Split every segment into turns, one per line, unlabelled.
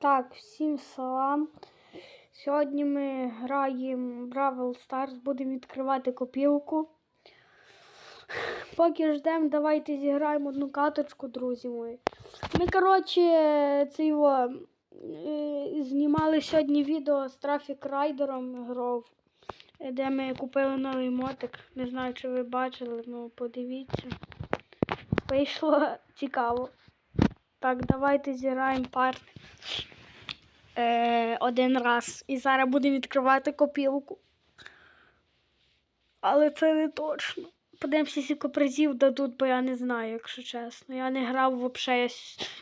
Так, всім салам. Сьогодні ми граємо Бравл Старс, будемо відкривати копілку. Поки ждемо, давайте зіграємо одну каточку, друзі мої. Ми, коротше, це його, е, знімали сьогодні відео з Трафік Райдером гров, де ми купили новий мотик. Не знаю, чи ви бачили, ну подивіться. Вийшло цікаво. Так, давайте зіграємо пар е, один раз. І зараз будемо відкривати копілку. Але це не точно. Подивимося, скільки призів дадуть, бо я не знаю, якщо чесно. Я не грав взагалі. Я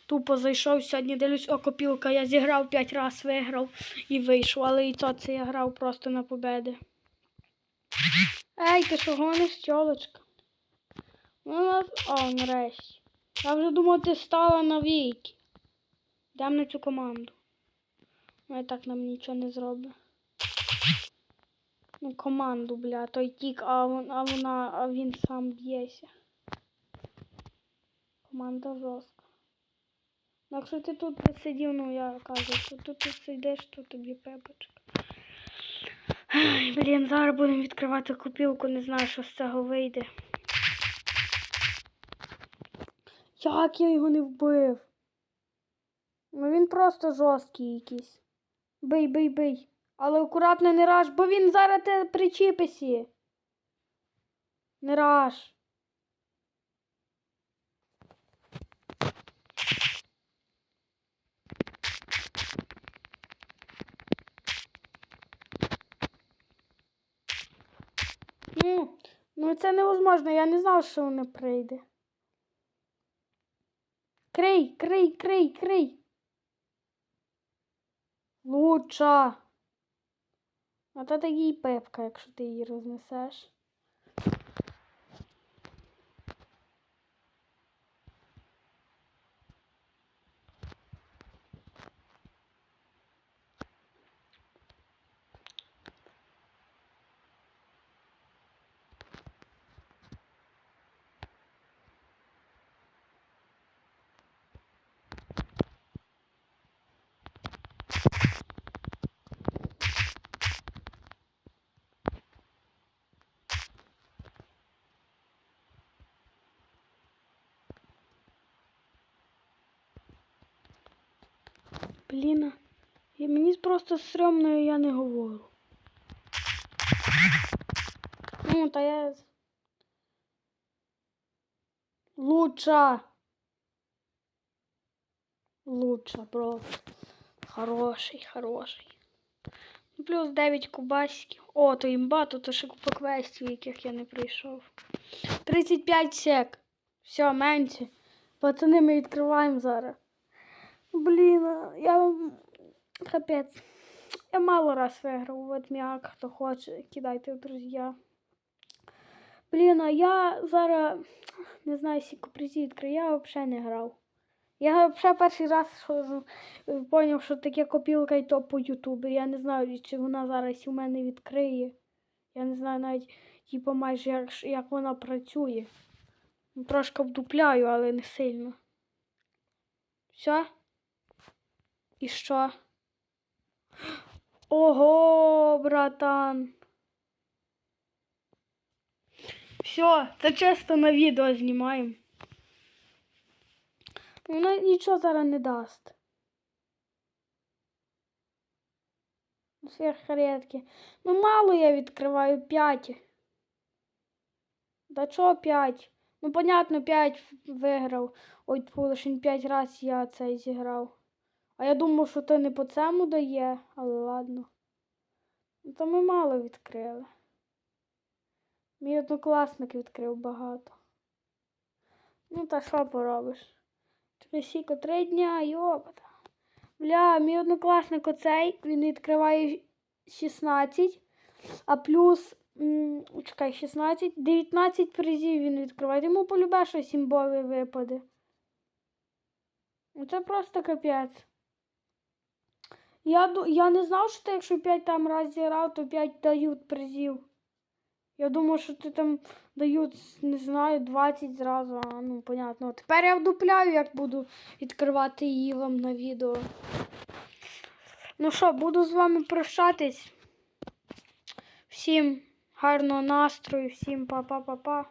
тупо зайшов сьогодні, дивлюсь, о, копілка. Я зіграв 5 разів, виграв і вийшов. Але і то це я грав просто на победи. Ей, ти що гониш, тьолочка? Ну. О, нарешті. Я вже думав, ти стала на віки. Йдемо на цю команду. Ну і так нам нічого не зробить. Ну, команду, бля, той тік, а, вон, а вона, а він сам б'ється. Команда жорстка. Ну, якщо ти тут сидів, ну я кажу, що тут ти сидиш, то тобі пепочка. Блін, зараз будемо відкривати купілку, не знаю, що з цього вийде. Як я його не вбив? Ну він просто жорсткий якийсь. Бий, бий, бий. Але акуратно не раж, бо він зараз те причіписі. Не раж. Ну, ну це невозможно, я не знав, що воно прийде. Крий, крий, крий, крий. Луча. А то такий пепка, якщо ти її рознесеш. Блін, мені просто стрьомно, я не говорю. Ну, та я. Луча. Луча, просто. Хороший, хороший. Ну, Плюс 9 кубасиків. О, то імба, тут ще купа квестів, яких я не прийшов. 35 сек. Все, менше. Пацани, ми відкриваємо зараз. Блін, я капець. Я мало раз виграв. От м'як, хто хоче, кидайте в друзі. Блін, а я зараз не знаю, скільки призів відкрию, я взагалі не грав. Я взагалі перший раз зрозумів, що таке копілка і то по ютубі. Я не знаю, чи вона зараз у мене відкриє. Я не знаю навіть, типу, майже як, як вона працює. Трошки вдупляю, але не сильно. Все? І що? Ого, братан. Все, це чисто на відео знімаємо. Вона нічого зараз не дасть. Сверхредки. Ну, мало я відкриваю 5. Да чого 5? Ну, понятно, 5 виграв. Ой, лише 5 разів я цей зіграв. А я думав, що то не по цьому дає, але ладно. Ну, то ми мало відкрили. Мій однокласник відкрив багато. Ну, та що поробиш? Трисіко три дня, йопата. Бля, мій однокласник оцей, він відкриває 16, а плюс, чекай, 16, 19 призів він відкриває. Йому полюбе, що сімбові випаде. Ну, Це просто капець. Я, я не знав, що ти, якщо 5 там раз зіграв, то 5 дають призів. Я думав, що ти там дають, не знаю, 20 зразу, а ну, понятно. Тепер я вдупляю, як буду відкривати її вам на відео. Ну що, буду з вами прощатись. Всім гарного настрою, всім па-па-па-па.